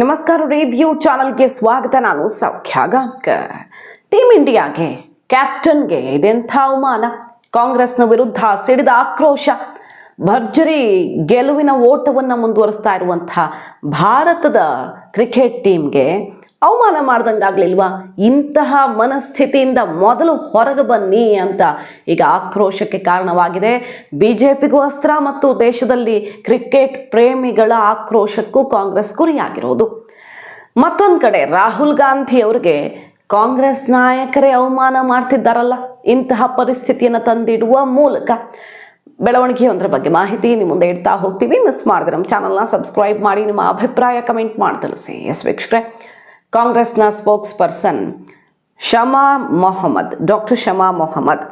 ನಮಸ್ಕಾರ ರಿವ್ಯೂ ಚಾನಲ್ಗೆ ಸ್ವಾಗತ. ನಾನು ಸೌಖ್ಯ ಗಾಂಕರ್ ಟೀಮ್ ಇಂಡಿಯಾಗೆ ಕ್ಯಾಪ್ಟನ್ಗೆ ಇದೆಂಥ ಅವಮಾನ? ಕಾಂಗ್ರೆಸ್ನ ವಿರುದ್ಧ ಸಿಡಿದ ಆಕ್ರೋಶ. ಭರ್ಜರಿ ಗೆಲುವಿನ ಓಟವನ್ನು ಮುಂದುವರಿಸ್ತಾ ಇರುವಂಥ ಭಾರತದ ಕ್ರಿಕೆಟ್ ಟೀಮ್ಗೆ ಅವಮಾನ ಮಾಡ್ದಂಗಾಗ್ಲಿಲ್ವಾ? ಇಂತಹ ಮನಸ್ಥಿತಿಯಿಂದ ಮೊದಲು ಹೊರಗೆ ಬನ್ನಿ ಅಂತ ಈಗ ಆಕ್ರೋಶಕ್ಕೆ ಕಾರಣವಾಗಿದೆ. ಬಿ ಜೆ ಪಿಗೂ ಅಸ್ತ್ರ ಮತ್ತು ದೇಶದಲ್ಲಿ ಕ್ರಿಕೆಟ್ ಪ್ರೇಮಿಗಳ ಆಕ್ರೋಶಕ್ಕೂ ಕಾಂಗ್ರೆಸ್ ಗುರಿಯಾಗಿರೋದು. ಮತ್ತೊಂದು ಕಡೆ ರಾಹುಲ್ ಗಾಂಧಿ ಅವರಿಗೆ ಕಾಂಗ್ರೆಸ್ ನಾಯಕರೇ ಅವಮಾನ ಮಾಡ್ತಿದ್ದಾರಲ್ಲ? ಇಂತಹ ಪರಿಸ್ಥಿತಿಯನ್ನು ತಂದಿಡುವ ಮೂಲಕ ಬೆಳವಣಿಗೆಯೊಂದರ ಬಗ್ಗೆ ಮಾಹಿತಿ ನಿಮ್ಮ ಮುಂದೆ ಇಡ್ತಾ ಹೋಗ್ತೀವಿ. ಮಿಸ್ ಮಾಡಿದ್ರೆ ನಮ್ಮ ಚಾನಲ್ನ ಸಬ್ಸ್ಕ್ರೈಬ್ ಮಾಡಿ, ನಿಮ್ಮ ಅಭಿಪ್ರಾಯ ಕಮೆಂಟ್ ಮಾಡಿ, ತಿಳಿಸಿ. ಎಸ್ ವೀಕ್ಷಕರೇ. ಕಾಂಗ್ರೆಸ್ನ spokesperson Shama Mohammed, doctor Shama Mohammed.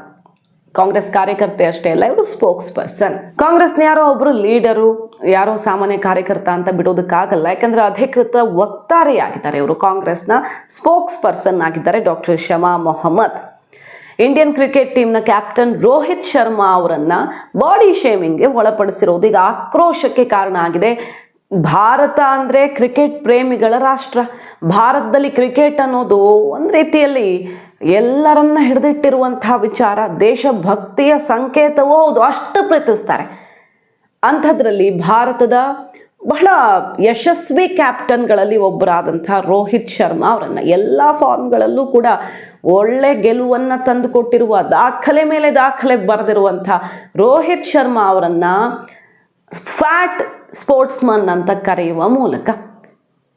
Congress ಕಾರ್ಯಕರ್ತೆ ಅಷ್ಟೇ ಅಲ್ಲ, ಇವರು ಸ್ಪೋಕ್ಸ್ ಪರ್ಸನ್ ಕಾಂಗ್ರೆಸ್ನ ಯಾರೋ ಒಬ್ರು ಲೀಡರು, ಯಾರೋ ಸಾಮಾನ್ಯ ಕಾರ್ಯಕರ್ತ ಅಂತ ಬಿಡೋದಕ್ಕಾಗಲ್ಲ, ಯಾಕಂದ್ರೆ ಅಧಿಕೃತ ವಕ್ತಾರೆಯಾಗಿದ್ದಾರೆ ಇವರು. ಕಾಂಗ್ರೆಸ್ನ ಸ್ಪೋಕ್ಸ್ ಪರ್ಸನ್ ಆಗಿದ್ದಾರೆ doctor Shama Mohammed. Indian cricket ಟೀಮ್ನ captain Rohit Sharma ಅವರನ್ನ ಬಾಡಿ ಶೇಮಿಂಗ್ಗೆ ಒಳಪಡಿಸಿರೋದು ಈಗ ಆಕ್ರೋಶಕ್ಕೆ ಕಾರಣ ಆಗಿದೆ. ಭಾರತ ಅಂದರೆ ಕ್ರಿಕೆಟ್ ಪ್ರೇಮಿಗಳ ರಾಷ್ಟ್ರ. ಭಾರತದಲ್ಲಿ ಕ್ರಿಕೆಟ್ ಅನ್ನೋದು ಒಂದು ರೀತಿಯಲ್ಲಿ ಎಲ್ಲರನ್ನ ಹಿಡಿದಿಟ್ಟಿರುವಂತಹ ವಿಚಾರ, ದೇಶಭಕ್ತಿಯ ಸಂಕೇತವೂ ಹೌದು, ಅಷ್ಟು ಪ್ರೀತಿಸ್ತಾರೆ. ಅಂಥದ್ರಲ್ಲಿ ಭಾರತದ ಬಹಳ ಯಶಸ್ವಿ ಕ್ಯಾಪ್ಟನ್ಗಳಲ್ಲಿ ಒಬ್ಬರಾದಂಥ ರೋಹಿತ್ ಶರ್ಮಾ ಅವರನ್ನು ಎಲ್ಲ ಫಾರ್ಮ್ಗಳಲ್ಲೂ ಕೂಡ ಒಳ್ಳೆ ಗೆಲುವನ್ನು ತಂದುಕೊಟ್ಟಿರುವ, ದಾಖಲೆ ಮೇಲೆ ದಾಖಲೆ ಬರೆದಿರುವಂಥ ರೋಹಿತ್ ಶರ್ಮಾ ಅವರನ್ನು ಫ್ಯಾಟ್ ಸ್ಪೋರ್ಟ್ಸ್ಮನ್ ಅಂತ ಕರೆಯುವ ಮೂಲಕ.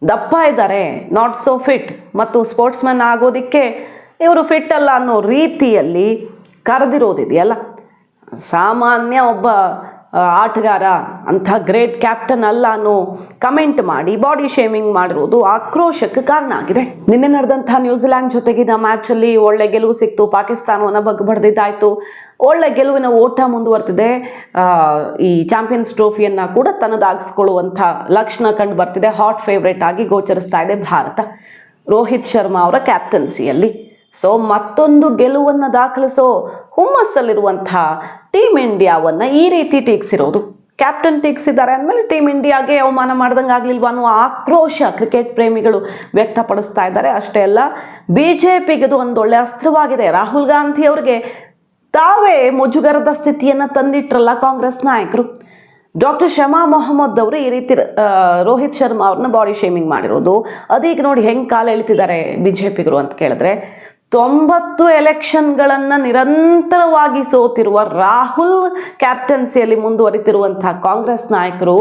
ದಪ್ಪ ಇದ್ದಾರೆ ನಾಟ್ ಸೋ ಫಿಟ್ ಮತ್ತು ಸ್ಪೋರ್ಟ್ಸ್ಮನ್ ಆಗೋದಕ್ಕೆ ಇವರು ಫಿಟ್ ಅಲ್ಲ ಅನ್ನೋ ರೀತಿಯಲ್ಲಿ ಕರೆದಿರೋದಿದೆಯಲ್ಲ. ಸಾಮಾನ್ಯ ಒಬ್ಬ ಆಟಗಾರ, ಅಂಥ ಗ್ರೇಟ್ ಕ್ಯಾಪ್ಟನ್ ಅಲ್ಲ ಅನ್ನೋ ಕಮೆಂಟ್ ಮಾಡಿ ಬಾಡಿ ಶೇಮಿಂಗ್ ಮಾಡಿರೋದು ಆಕ್ರೋಶಕ್ಕೆ ಕಾರಣ ಆಗಿದೆ. ನಿನ್ನೆ ನಡೆದಂಥ ನ್ಯೂಜಿಲ್ಯಾಂಡ್ ಜೊತೆಗಿನ ಮ್ಯಾಚಲ್ಲಿ ಒಳ್ಳೆ ಗೆಲುವು ಸಿಕ್ತು. ಪಾಕಿಸ್ತಾನವನ್ನು ಬಗ್ಬಡ್ದಿದ್ದಾಯ್ತು ಒಳ್ಳೆ ಗೆಲುವಿನ ಓಟ ಮುಂದುವರ್ತಿದೆ. ಈ ಚಾಂಪಿಯನ್ಸ್ ಟ್ರೋಫಿಯನ್ನು ಕೂಡ ತನ್ನದಾಗಿಸ್ಕೊಳ್ಳುವಂಥ ಲಕ್ಷಣ ಕಂಡು ಬರ್ತಿದೆ. ಹಾಟ್ ಫೇವ್ರೇಟ್ ಆಗಿ ಗೋಚರಿಸ್ತಾ ಇದೆ ಭಾರತ. ರೋಹಿತ್ ಶರ್ಮಾ ಅವರ ಕ್ಯಾಪ್ಟನ್ಸಿಯಲ್ಲಿ ಸೊ ಮತ್ತೊಂದು ಗೆಲುವನ್ನು ದಾಖಲಿಸೋ ಹುಮ್ಮಸ್ಸಲ್ಲಿರುವಂಥ ಟೀಮ್ ಇಂಡಿಯಾವನ್ನು ಈ ರೀತಿ ಟೀಕ್ಸಿರೋದು. ಕ್ಯಾಪ್ಟನ್ ಟೀಕ್ಸಿದ್ದಾರೆ ಅಂದಮೇಲೆ ಟೀಮ್ ಇಂಡಿಯಾಗೆ ಅವಮಾನ ಮಾಡ್ದಂಗೆ ಆಗಲಿಲ್ವ ಅನ್ನೋ ಆಕ್ರೋಶ ಕ್ರಿಕೆಟ್ ಪ್ರೇಮಿಗಳು ವ್ಯಕ್ತಪಡಿಸ್ತಾ ಇದ್ದಾರೆ. ಅಷ್ಟೇ ಅಲ್ಲ ಬಿ ಜೆ ಪಿಗಿದು ಒಂದೊಳ್ಳೆ ಅಸ್ತ್ರವಾಗಿದೆ. ರಾಹುಲ್ ಗಾಂಧಿ ಅವರಿಗೆ ತಾವೇ ಮುಜುಗರದ ಸ್ಥಿತಿಯನ್ನು ತಂದಿಟ್ರಲ್ಲ ಕಾಂಗ್ರೆಸ್ ನಾಯಕರು. ಡಾಕ್ಟರ್ ಶಮಾ ಮೊಹಮ್ಮದ್ ಅವರು ಈ ರೀತಿ ರೋಹಿತ್ ಶರ್ಮಾ ಅವ್ರನ್ನ ಬಾಡಿ ಶೇಮಿಂಗ್ ಮಾಡಿರೋದು. ಅದೀಗ ನೋಡಿ ಹೆಂಗೆ ಕಾಲ ಎಳಿತಿದ್ದಾರೆ ಬಿ ಜೆ ಪಿಗರು ಅಂತ ಕೇಳಿದ್ರೆ ತೊಂಬತ್ತು ಎಲೆಕ್ಷನ್ಗಳನ್ನು ನಿರಂತರವಾಗಿ ಸೋತಿರುವ ರಾಹುಲ್ ಕ್ಯಾಪ್ಟನ್ಸಿಯಲ್ಲಿ ಮುಂದುವರಿತಿರುವಂತಹ ಕಾಂಗ್ರೆಸ್ ನಾಯಕರು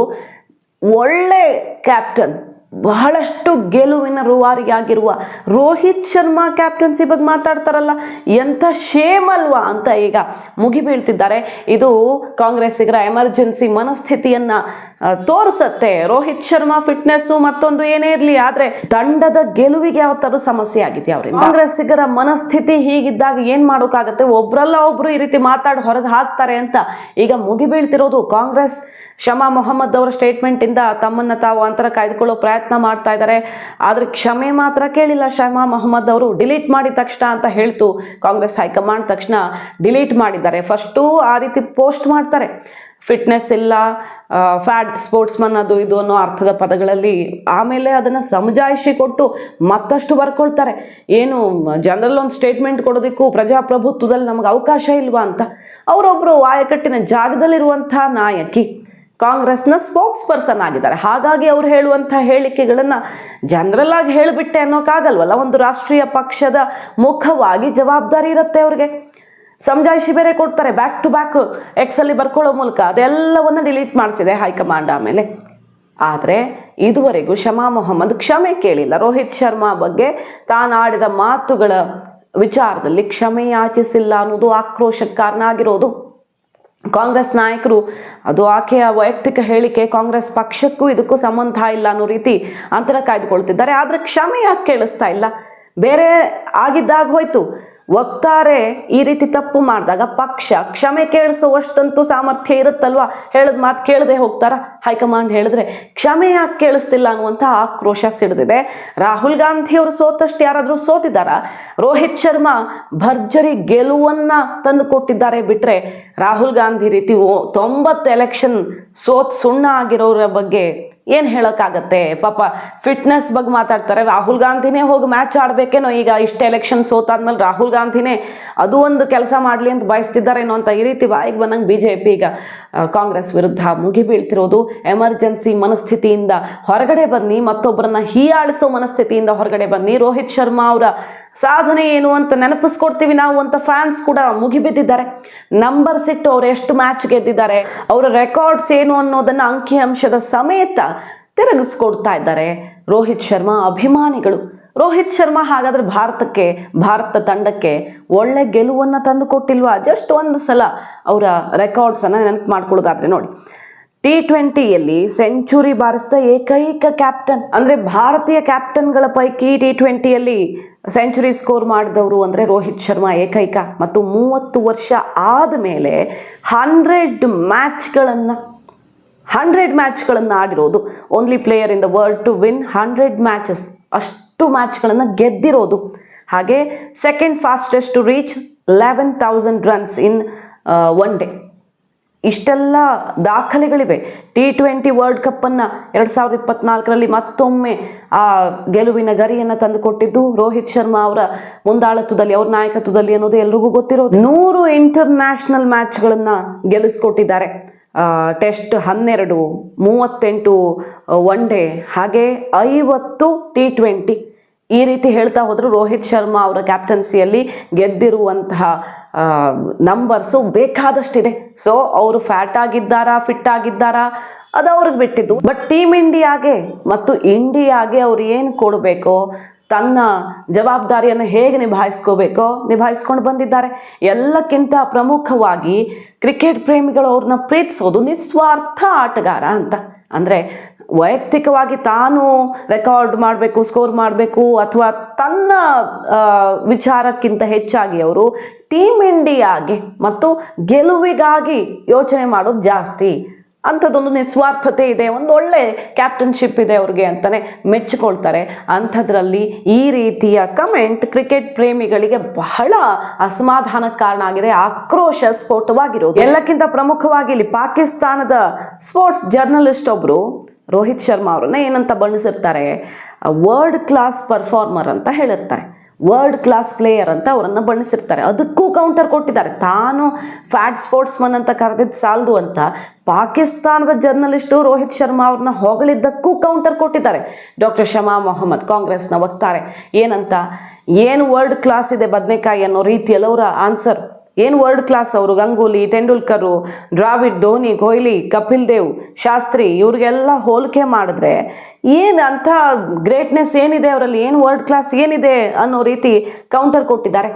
ಒಳ್ಳೆ ಕ್ಯಾಪ್ಟನ್, ಬಹಳಷ್ಟು ಗೆಲುವಿನ ರೂವಾರಿಯಾಗಿರುವ ರೋಹಿತ್ ಶರ್ಮಾ ಕ್ಯಾಪ್ಟನ್ಸಿ ಬಗ್ಗೆ ಮಾತಾಡ್ತಾರಲ್ಲ, ಎಂಥ ಶೇಮ್ ಅಲ್ವಾ ಅಂತ ಈಗ ಮುಗಿಬೀಳ್ತಿದ್ದಾರೆ. ಇದು ಕಾಂಗ್ರೆಸ್ಸಿಗರ ಎಮರ್ಜೆನ್ಸಿ ಮನಸ್ಥಿತಿಯನ್ನ ತೋರಿಸತ್ತೆ. ರೋಹಿತ್ ಶರ್ಮಾ ಫಿಟ್ನೆಸ್ ಮತ್ತೊಂದು ಏನೇ ಇರಲಿ ಆದ್ರೆ ತಂಡದ ಗೆಲುವಿಗೆ ಯಾವ ಸಮಸ್ಯೆ ಆಗಿದೆ ಅವ್ರಿಗೆ? ಕಾಂಗ್ರೆಸ್ಸಿಗರ ಮನಸ್ಥಿತಿ ಹೀಗಿದ್ದಾಗ ಏನು ಮಾಡೋಕ್ಕಾಗತ್ತೆ? ಒಬ್ರಲ್ಲ ಒಬ್ರು ಈ ರೀತಿ ಮಾತಾಡಿ ಹೊರಗೆ ಹಾಕ್ತಾರೆ ಅಂತ ಈಗ ಮುಗಿಬೀಳ್ತಿರೋದು ಕಾಂಗ್ರೆಸ್. ಶಮಾ ಮೊಹಮ್ಮದ್ ಅವರ ಸ್ಟೇಟ್ಮೆಂಟ್ ಇಂದ ತಮ್ಮನ್ನ ತಾವು ಅಂತರ ಕಾಯ್ದುಕೊಳ್ಳೋ ಪ್ರಯತ್ನ ಮಾಡ್ತಾ ಇದ್ದಾರೆ. ಆದ್ರೆ ಕ್ಷಮೆ ಮಾತ್ರ ಕೇಳಿಲ್ಲ ಶಮಾ ಮೊಹಮ್ಮದ್ ಅವರು. ಡಿಲೀಟ್ ಮಾಡಿದ ತಕ್ಷಣ ಅಂತ ಹೇಳ್ತು ಕಾಂಗ್ರೆಸ್ ಹೈಕಮಾಂಡ್. ತಕ್ಷಣ ಡಿಲೀಟ್ ಮಾಡಿದ್ದಾರೆ. ಫಸ್ಟು ಆ ರೀತಿ ಪೋಸ್ಟ್ ಮಾಡ್ತಾರೆ. ಫಿಟ್ನೆಸ್ ಇಲ್ಲ ಫ್ಯಾಟ್ ಸ್ಪೋರ್ಟ್ಸ್ಮನ್ ಅದು ಇದು ಅನ್ನೋ ಅರ್ಥದ ಪದಗಳಲ್ಲಿ ಆಮೇಲೆ ಅದನ್ನು ಸಮಜಾಯಿಷಿ ಕೊಟ್ಟು ಮತ್ತಷ್ಟು ಬರ್ಕೊಳ್ತಾರೆ. ಏನು ಜನರಲ್ ಒಂದು ಸ್ಟೇಟ್ಮೆಂಟ್ ಕೊಡೋದಕ್ಕೂ ಪ್ರಜಾಪ್ರಭುತ್ವದಲ್ಲಿ ನಮಗೆ ಅವಕಾಶ ಇಲ್ವಾ ಅಂತ. ಅವರೊಬ್ಬರು ಆಯಕಟ್ಟಿನ ಜಾಗದಲ್ಲಿರುವಂಥ ನಾಯಕಿ, ಕಾಂಗ್ರೆಸ್ನ ಸ್ಪೋಕ್ಸ್ ಪರ್ಸನ್ ಆಗಿದ್ದಾರೆ. ಹಾಗಾಗಿ ಅವ್ರು ಹೇಳುವಂಥ ಹೇಳಿಕೆಗಳನ್ನು ಜನರಲ್ ಆಗಿ ಹೇಳಿಬಿಟ್ಟೆ ಅನ್ನೋಕ್ಕಾಗಲ್ವಲ್ಲ? ಒಂದು ರಾಷ್ಟ್ರೀಯ ಪಕ್ಷದ ಮುಖವಾಗಿ ಜವಾಬ್ದಾರಿ ಇರುತ್ತೆ ಅವ್ರಿಗೆ. ಸಮಜಾಯಿಷಿ ಬೇರೆ ಕೊಡ್ತಾರೆ ಬ್ಯಾಕ್ ಟು ಬ್ಯಾಕ್ ಎಕ್ಸಲ್ಲಿ ಬರ್ಕೊಳ್ಳೋ ಮೂಲಕ. ಅದೆಲ್ಲವನ್ನು ಡಿಲೀಟ್ ಮಾಡಿಸಿದೆ ಹೈಕಮಾಂಡ್ ಆಮೇಲೆ. ಆದರೆ ಇದುವರೆಗೂ ಶಮಾ ಮೊಹಮ್ಮದ್ ಕ್ಷಮೆ ಕೇಳಿಲ್ಲ. ರೋಹಿತ್ ಶರ್ಮಾ ಬಗ್ಗೆ ತಾನು ಆಡಿದ ಮಾತುಗಳ ವಿಚಾರದಲ್ಲಿ ಕ್ಷಮೆ ಯಾಚಿಸಿಲ್ಲ ಅನ್ನೋದು ಆಕ್ರೋಶಕ್ಕೆ ಕಾರಣ ಆಗಿರೋದು. ಕಾಂಗ್ರೆಸ್ ನಾಯಕರು, ಅದು ಆಕೆಯ ವೈಯಕ್ತಿಕ ಹೇಳಿಕೆ, ಕಾಂಗ್ರೆಸ್ ಪಕ್ಷಕ್ಕೂ ಇದಕ್ಕೂ ಸಂಬಂಧ ಇಲ್ಲ ಅನ್ನೋ ರೀತಿ ಅಂತರ ಕಾಯ್ದುಕೊಳ್ತಿದ್ದಾರೆ. ಆದರೆ ಕ್ಷಮೆ ಯಾಕೆ ಕೇಳಿಸ್ತಾ ಇಲ್ಲ? ಬೇರೆ ಆಗಿದ್ದಾಗ ಹೋಯ್ತು. ವಕ್ತಾರೆ ಈ ರೀತಿ ತಪ್ಪು ಮಾಡಿದಾಗ ಪಕ್ಷ ಕ್ಷಮೆ ಕೇಳಿಸುವಷ್ಟಂತೂ ಸಾಮರ್ಥ್ಯ ಇರುತ್ತಲ್ವಾ? ಹೇಳಿದ ಮಾತು ಕೇಳದೆ ಹೋಗ್ತಾರ? ಹೈಕಮಾಂಡ್ ಹೇಳಿದ್ರೆ ಕ್ಷಮೆ ಯಾಕೆ ಕೇಳಿಸ್ತಿಲ್ಲ ಅನ್ನುವಂಥ ಆಕ್ರೋಶ ಸಿಡಿದಿದೆ. ರಾಹುಲ್ ಗಾಂಧಿ ಅವರು ಸೋತಷ್ಟು ಯಾರಾದರೂ ಸೋತಿದ್ದಾರಾ ರೋಹಿತ್ ಶರ್ಮಾ ಭರ್ಜರಿ ಗೆಲುವನ್ನ ತಂದು ಕೊಟ್ಟಿದ್ದಾರೆ ಬಿಟ್ರೆ ರಾಹುಲ್ ಗಾಂಧಿ ರೀತಿ ತೊಂಬತ್ತು ಎಲೆಕ್ಷನ್ ಸೋತ್ ಸುಣ್ಣ ಆಗಿರೋರ ಬಗ್ಗೆ ಏನು ಹೇಳೋಕ್ಕಾಗತ್ತೆ? ಪಾಪ ಫಿಟ್ನೆಸ್ ಬಗ್ಗೆ ಮಾತಾಡ್ತಾರೆ. ರಾಹುಲ್ ಗಾಂಧಿನೇ ಹೋಗಿ ಮ್ಯಾಚ್ ಆಡಬೇಕೇನೋ ಈಗ ಇಷ್ಟು ಎಲೆಕ್ಷನ್ ಸೋತಾದ್ಮೇಲೆ ರಾಹುಲ್ ಗಾಂಧಿನೇ ಅದು ಒಂದು ಕೆಲಸ ಮಾಡ್ಲಿ ಅಂತ ಬಯಸ್ತಿದ್ದಾರೇನೋ ಅಂತ ಈ ರೀತಿ ಬಾಯಿಗೆ ಬಂದಂಗೆ ಬಿ ಜೆ ಪಿ ಈಗ ಕಾಂಗ್ರೆಸ್ ವಿರುದ್ಧ ಮುಗಿ ಬೀಳ್ತಿರೋದು. ಎಮರ್ಜೆನ್ಸಿ ಮನಸ್ಥಿತಿಯಿಂದ ಹೊರಗಡೆ ಬನ್ನಿ, ಮತ್ತೊಬ್ಬರನ್ನ ಹೀಯಾಳಿಸೋ ಮನಸ್ಥಿತಿಯಿಂದ ಹೊರಗಡೆ ಬನ್ನಿ. ರೋಹಿತ್ ಶರ್ಮಾ ಅವರ ಸಾಧನೆ ಏನು ಅಂತ ನೆನಪಿಸ್ಕೊಡ್ತೀವಿ ನಾವು ಅಂತ ಫ್ಯಾನ್ಸ್ ಕೂಡ ಮುಗಿಬಿದ್ದಿದ್ದಾರೆ. ನಂಬರ್ಸ್ ಇಟ್ಟು ಅವ್ರು ಎಷ್ಟು ಮ್ಯಾಚ್ ಗೆದ್ದಿದ್ದಾರೆ, ಅವರ ರೆಕಾರ್ಡ್ಸ್ ಏನು ಅನ್ನೋದನ್ನ ಅಂಕಿಅಂಶದ ಸಮೇತ ತಿರುಗಿಸ್ಕೊಡ್ತಾ ಇದ್ದಾರೆ. ರೋಹಿತ್ ಶರ್ಮಾ ಅಭಿಮಾನಿಗಳು. ರೋಹಿತ್ ಶರ್ಮಾ ಹಾಗಾದ್ರೆ ಭಾರತಕ್ಕೆ, ಭಾರತ ತಂಡಕ್ಕೆ ಒಳ್ಳೆ ಗೆಲುವನ್ನು ತಂದು ಕೊಟ್ಟಿಲ್ವಾ ಜಸ್ಟ್ ಒಂದು ಸಲ ಅವರ ರೆಕಾರ್ಡ್ಸನ್ನು ನೆನಪು ಮಾಡ್ಕೊಳ್ಳೋದಾದ್ರೆ ನೋಡಿ. ಟಿ ಟ್ವೆಂಟಿಯಲ್ಲಿ ಸೆಂಚುರಿ ಬಾರಿಸಿದ ಏಕೈಕ ಕ್ಯಾಪ್ಟನ್ ಅಂದ್ರೆ ಭಾರತೀಯ ಕ್ಯಾಪ್ಟನ್ಗಳ ಪೈಕಿ ಟಿ ಟ್ವೆಂಟಿಯಲ್ಲಿ ಸೆಂಚುರಿ ಸ್ಕೋರ್ ಮಾಡಿದವರು ಅಂದರೆ ರೋಹಿತ್ ಶರ್ಮಾ ಏಕೈಕ. ಮತ್ತು ಮೂವತ್ತು ವರ್ಷ ಆದಮೇಲೆ ಹಂಡ್ರೆಡ್ ಮ್ಯಾಚ್ಗಳನ್ನು ಹಂಡ್ರೆಡ್ ಮ್ಯಾಚ್ಗಳನ್ನು ಆಡಿರೋದು. Only player in the world to win hundred matches. ಅಷ್ಟು ಮ್ಯಾಚ್ಗಳನ್ನು ಗೆದ್ದಿರೋದು. ಹಾಗೆ second fastest to reach eleven thousand runs in one day ಇಷ್ಟೆಲ್ಲ ದಾಖಲೆಗಳಿವೆ. ಟಿ ಟ್ವೆಂಟಿ ವರ್ಲ್ಡ್ ಕಪ್ಪನ್ನು ಎರಡು ಸಾವಿರದ ಇಪ್ಪತ್ನಾಲ್ಕರಲ್ಲಿ ಮತ್ತೊಮ್ಮೆ ಆ ಗೆಲುವಿನ ಗರಿಯನ್ನು ತಂದುಕೊಟ್ಟಿದ್ದು ರೋಹಿತ್ ಶರ್ಮಾ ಅವರ ಮುಂದಾಳತ್ವದಲ್ಲಿ, ಅವ್ರ ನಾಯಕತ್ವದಲ್ಲಿ ಅನ್ನೋದು ಎಲ್ರಿಗೂ ಗೊತ್ತಿರೋದು. ನೂರು ಇಂಟರ್ನ್ಯಾಷನಲ್ ಮ್ಯಾಚ್ಗಳನ್ನು ಗೆಲ್ಲಿಸ್ಕೊಟ್ಟಿದ್ದಾರೆ. ಟೆಸ್ಟ್ ಹನ್ನೆರಡು, ಮೂವತ್ತೆಂಟು ಒನ್ ಡೇ ಹಾಗೆ ಐವತ್ತು ಟಿ ಟ್ವೆಂಟಿ ಈ ರೀತಿ ಹೇಳ್ತಾ ಹೋದ್ರು ರೋಹಿತ್ ಶರ್ಮಾ ಅವರ ಕ್ಯಾಪ್ಟನ್ಸಿಯಲ್ಲಿ ಗೆದ್ದಿರುವಂತಹ ನಂಬರ್ಸು ಬೇಕಾದಷ್ಟಿದೆ. ಸೊ ಅವರು ಫ್ಯಾಟ್ ಆಗಿದ್ದಾರಾ ಫಿಟ್ ಆಗಿದ್ದಾರಾ, ಅದು ಅವ್ರಿಗೆ ಬಿಟ್ಟಿದ್ದು. ಬಟ್ ಟೀಮ್ ಇಂಡಿಯಾಗೆ ಮತ್ತು ಇಂಡಿಯಾಗೆ ಅವ್ರು ಏನು ಕೊಡಬೇಕೋ, ತನ್ನ ಜವಾಬ್ದಾರಿಯನ್ನು ಹೇಗೆ ನಿಭಾಯಿಸ್ಕೋಬೇಕೋ ನಿಭಾಯಿಸ್ಕೊಂಡು ಬಂದಿದ್ದಾರೆ. ಎಲ್ಲಕ್ಕಿಂತ ಪ್ರಮುಖವಾಗಿ ಕ್ರಿಕೆಟ್ ಪ್ರೇಮಿಗಳು ಅವ್ರನ್ನ ಪ್ರೀತಿಸೋದು ನಿಸ್ವಾರ್ಥ ಆಟಗಾರ ಅಂತ. ಅಂದರೆ ವೈಯಕ್ತಿಕವಾಗಿ ತಾನು ರೆಕಾರ್ಡ್ ಮಾಡಬೇಕು ಸ್ಕೋರ್ ಮಾಡಬೇಕು, ಅಥವಾ ತನ್ನ ವಿಚಾರಕ್ಕಿಂತ ಹೆಚ್ಚಾಗಿ ಅವರು ಟೀಮ್ ಇಂಡಿಯಾಗೆ ಮತ್ತು ಗೆಲುವಿಗಾಗಿ ಯೋಚನೆ ಮಾಡೋದು ಜಾಸ್ತಿ. ಅಂಥದ್ದೊಂದು ನಿಸ್ವಾರ್ಥತೆ ಇದೆ, ಒಂದು ಒಳ್ಳೆ ಕ್ಯಾಪ್ಟನ್ಶಿಪ್ ಇದೆ ಅವ್ರಿಗೆ ಅಂತಾನೆ ಮೆಚ್ಚಿಕೊಳ್ತಾರೆ. ಅಂಥದ್ರಲ್ಲಿ ಈ ರೀತಿಯ ಕಮೆಂಟ್ ಕ್ರಿಕೆಟ್ ಪ್ರೇಮಿಗಳಿಗೆ ಬಹಳ ಅಸಮಾಧಾನಕ್ಕೆ ಕಾರಣ ಆಗಿದೆ, ಆಕ್ರೋಶ ಸ್ಫೋಟವಾಗಿರೋದು. ಎಲ್ಲಕ್ಕಿಂತ ಪ್ರಮುಖವಾಗಿ ಇಲ್ಲಿ ಪಾಕಿಸ್ತಾನದ ಸ್ಪೋರ್ಟ್ಸ್ ಜರ್ನಲಿಸ್ಟ್ ಒಬ್ಬರು ರೋಹಿತ್ ಶರ್ಮಾ ಅವ್ರನ್ನ ಏನಂತ ಬಣ್ಣಿಸಿರ್ತಾರೆ ವರ್ಲ್ಡ್ ಕ್ಲಾಸ್ ಪರ್ಫಾರ್ಮರ್ ಅಂತ ಹೇಳಿರ್ತಾರೆ. ವರ್ಲ್ಡ್ ಕ್ಲಾಸ್ ಪ್ಲೇಯರ್ ಅಂತ ಅವರನ್ನು ಬಣ್ಣಿಸಿರ್ತಾರೆ. ಅದಕ್ಕೂ ಕೌಂಟರ್ ಕೊಟ್ಟಿದ್ದಾರೆ. ತಾನು ಫ್ಯಾಟ್ ಸ್ಪೋರ್ಟ್ಸ್ಮನ್ ಅಂತ ಕರೆದಿದ್ದು ಸಾಲದು ಅಂತ ಪಾಕಿಸ್ತಾನದ ಜರ್ನಲಿಸ್ಟು ರೋಹಿತ್ ಶರ್ಮಾ ಅವ್ರನ್ನ ಹೊಗಳಿದ್ದಕ್ಕೂ ಕೌಂಟರ್ ಕೊಟ್ಟಿದ್ದಾರೆ. ಡಾಕ್ಟರ್ ಶಮಾ ಮೊಹಮ್ಮದ್ ಕಾಂಗ್ರೆಸ್ನ ವಕ್ತಾರೆ. ಏನಂತ? ಏನು ವರ್ಲ್ಡ್ ಕ್ಲಾಸ್ ಇದೆ ಬದನೆಕಾಯಿ ಅನ್ನೋ ರೀತಿಯಲ್ಲಿ ಅವರ ಆನ್ಸರ್ ಏನು ವರ್ಲ್ಡ್ ಕ್ಲಾಸ್ ಅವರು? ಗಂಗೂಲಿ, ತೆಂಡೂಲ್ಕರು, ದ್ರಾವಿಡ್, ಧೋನಿ, ಕೊಹ್ಲಿ, ಕಪಿಲ್ ದೇವ್, ಶಾಸ್ತ್ರಿ, ಇವ್ರಿಗೆಲ್ಲ ಹೋಲಿಕೆ ಮಾಡಿದ್ರೆ ಏನು ಅಂಥ ಗ್ರೇಟ್ನೆಸ್ ಏನಿದೆ ಅವರಲ್ಲಿ? ಏನು ವರ್ಲ್ಡ್ ಕ್ಲಾಸ್ ಏನಿದೆ ಅನ್ನೋ ರೀತಿ ಕೌಂಟರ್ ಕೊಟ್ಟಿದ್ದಾರೆ.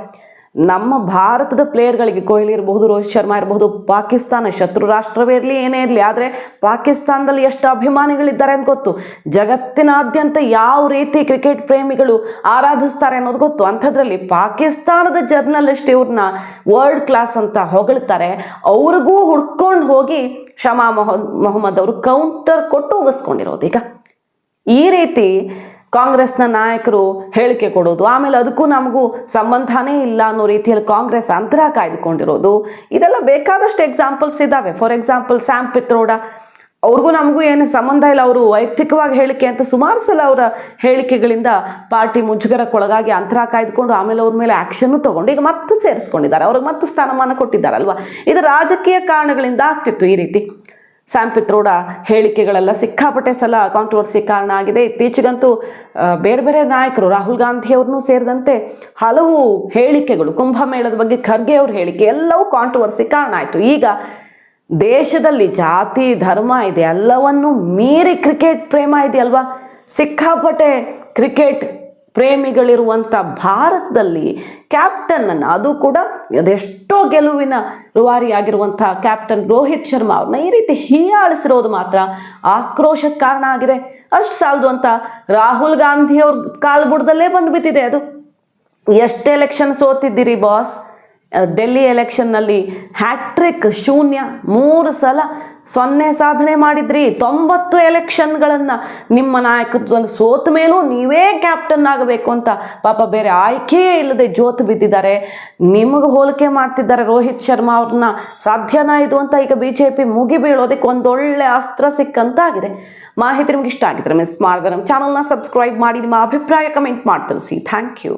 ನಮ್ಮ ಭಾರತದ ಪ್ಲೇಯರ್ಗಳಿಗೆ ಕೊಹ್ಲಿ ಇರಬಹುದು, ರೋಹಿತ್ ಶರ್ಮಾ ಇರಬಹುದು, ಪಾಕಿಸ್ತಾನ ಶತ್ರು ರಾಷ್ಟ್ರವೇ ಇರಲಿ, ಏನೇ ಇರಲಿ, ಆದರೆ ಪಾಕಿಸ್ತಾನದಲ್ಲಿ ಎಷ್ಟು ಅಭಿಮಾನಿಗಳಿದ್ದಾರೆ ಅಂತ ಗೊತ್ತು. ಜಗತ್ತಿನಾದ್ಯಂತ ಯಾವ ರೀತಿ ಕ್ರಿಕೆಟ್ ಪ್ರೇಮಿಗಳು ಆರಾಧಿಸ್ತಾರೆ ಅನ್ನೋದು ಗೊತ್ತು. ಅಂಥದ್ರಲ್ಲಿ ಪಾಕಿಸ್ತಾನದ ಜರ್ನಲಿಸ್ಟ್ ಇವ್ರನ್ನ ವರ್ಲ್ಡ್ ಕ್ಲಾಸ್ ಅಂತ ಹೊಗಳ್ತಾರೆ. ಅವ್ರಿಗೂ ಹುಡ್ಕೊಂಡು ಹೋಗಿ ಶಮಾ ಮೊಹ್ ಮೊಹಮ್ಮದ್ ಅವರು ಕೌಂಟರ್ ಕೊಟ್ಟು ಹೋಗಿಸ್ಕೊಂಡಿರೋದು ಈಗ. ಈ ರೀತಿ ಕಾಂಗ್ರೆಸ್ನ ನಾಯಕರು ಹೇಳಿಕೆ ಕೊಡೋದು, ಆಮೇಲೆ ಅದಕ್ಕೂ ನಮಗೂ ಸಂಬಂಧನೇ ಇಲ್ಲ ಅನ್ನೋ ರೀತಿಯಲ್ಲಿ ಕಾಂಗ್ರೆಸ್ ಅಂತರ ಕಾಯ್ದುಕೊಂಡಿರೋದು. ಇದೆಲ್ಲ ಬೇಕಾದಷ್ಟು ಎಕ್ಸಾಂಪಲ್ಸ್ ಇದ್ದಾವೆ ಫಾರ್ ಎಕ್ಸಾಂಪಲ್ ಸ್ಯಾಮ್ ಪಿತ್ರೋಡ ಅವ್ರಿಗೂ ನಮಗೂ ಏನು ಸಂಬಂಧ ಇಲ್ಲ. ಅವರು ವೈಯಕ್ತಿಕವಾಗಿ ಹೇಳಿಕೆ ಅಂತ ಸುಮಾರು ಸಲ ಅವರ ಹೇಳಿಕೆಗಳಿಂದ ಪಾರ್ಟಿ ಮುಜುಗರಕ್ಕೊಳಗಾಗಿ ಅಂತರ ಕಾಯ್ದುಕೊಂಡು ಆಮೇಲೆ ಅವ್ರ ಮೇಲೆ ಆ್ಯಕ್ಷನ್ನು ತೊಗೊಂಡು ಈಗ ಮತ್ತೆ ಸೇರಿಸ್ಕೊಂಡಿದ್ದಾರೆ. ಅವ್ರಿಗೆ ಮತ್ತೆ ಸ್ಥಾನಮಾನ ಕೊಟ್ಟಿದ್ದಾರಲ್ವ? ಇದು ರಾಜಕೀಯ ಕಾರಣಗಳಿಂದ ಆಗ್ತಿತ್ತು ಈ ರೀತಿ. ಸ್ಯಾಮ್ ಪಿತ್ರೋಡ ಹೇಳಿಕೆಗಳೆಲ್ಲ ಸಿಕ್ಕಾಪಟ್ಟೆ ಸಲ ಕಾಂಟ್ರವರ್ಸಿ ಕಾರಣ ಆಗಿದೆ. ಇತ್ತೀಚೆಗಂತೂ ಬೇರೆ ಬೇರೆ ನಾಯಕರು, ರಾಹುಲ್ ಗಾಂಧಿಯವ್ರನ್ನೂ ಸೇರಿದಂತೆ ಹಲವು ಹೇಳಿಕೆಗಳು, ಕುಂಭಮೇಳದ ಬಗ್ಗೆ ಖರ್ಗೆ ಅವ್ರ ಹೇಳಿಕೆ ಎಲ್ಲವೂ ಕಾಂಟ್ರವರ್ಸಿ ಕಾರಣ ಆಯಿತು. ಈಗ ದೇಶದಲ್ಲಿ ಜಾತಿ, ಧರ್ಮ ಇದೆ, ಎಲ್ಲವನ್ನೂ ಮೀರಿ ಕ್ರಿಕೆಟ್ ಪ್ರೇಮ ಇದೆಯಲ್ವಾ? ಸಿಕ್ಕಾಪಟ್ಟೆ ಕ್ರಿಕೆಟ್ ಪ್ರೇಮಿಗಳಿರುವಂಥ ಭಾರತದಲ್ಲಿ ಕ್ಯಾಪ್ಟನ್ನನ್ನು ಅದು ಕೂಡ ಅದೆಷ್ಟೋ ಗೆಲುವಿನ ರೂವಾರಿಯಾಗಿರುವಂಥ ಕ್ಯಾಪ್ಟನ್ ರೋಹಿತ್ ಶರ್ಮಾ ಅವ್ರನ್ನ ಈ ರೀತಿ ಹೀಯಾಳಿಸಿರೋದು ಮಾತ್ರ ಆಕ್ರೋಶಕ್ಕೆ ಕಾರಣ ಆಗಿದೆ. ಅಷ್ಟು ಸಾಲದು ಅಂತ ರಾಹುಲ್ ಗಾಂಧಿ ಅವ್ರ ಕಾಲ್ಬುಡದಲ್ಲೇ ಬಂದುಬಿಟ್ಟಿದೆ ಅದು. ಎಷ್ಟು ಎಲೆಕ್ಷನ್ ಸೋತಿದ್ದೀರಿ ಬಾಸ್ ಡೆಲ್ಲಿ ಎಲೆಕ್ಷನ್ನಲ್ಲಿ ಹ್ಯಾಟ್ರಿಕ್ ಶೂನ್ಯ ಮೂರು ಸಲ ಸೊನ್ನೆ ಸಾಧನೆ ಮಾಡಿದ್ರಿ. ತೊಂಬತ್ತು ಎಲೆಕ್ಷನ್ಗಳನ್ನು ನಿಮ್ಮ ನಾಯಕತ್ವದಲ್ಲಿ ಸೋತ ಮೇಲೂ ನೀವೇ ಕ್ಯಾಪ್ಟನ್ ಆಗಬೇಕು ಅಂತ ಪಾಪ ಬೇರೆ ಆಯ್ಕೆಯೇ ಇಲ್ಲದೆ ಜೋತು ಬಿದ್ದಿದ್ದಾರೆ. ನಿಮಗೆ ಹೋಲಿಕೆ ಮಾಡ್ತಿದ್ದಾರೆ ರೋಹಿತ್ ಶರ್ಮಾ ಅವ್ರನ್ನ ಸಾಧ್ಯನಾ ಇದು ಅಂತ ಈಗ ಬಿ ಜೆ ಪಿ ಮುಗಿ ಬೀಳೋದಕ್ಕೆ ಒಂದೊಳ್ಳೆ ಅಸ್ತ್ರ ಸಿಕ್ಕಂತಾಗಿದೆ. ಮಾಹಿತಿ ನಿಮ್ಗೆ ಇಷ್ಟ ಆಗಿದ್ರೆ ಮಿಸ್ ಮಾಡಿದ್ರೆ ನಮ್ಮ ಚಾನಲ್ನ ಸಬ್ಸ್ಕ್ರೈಬ್ ಮಾಡಿ, ನಿಮ್ಮ ಅಭಿಪ್ರಾಯ ಕಮೆಂಟ್ ಮಾಡಿ ತಿಳಿಸಿ. Thank you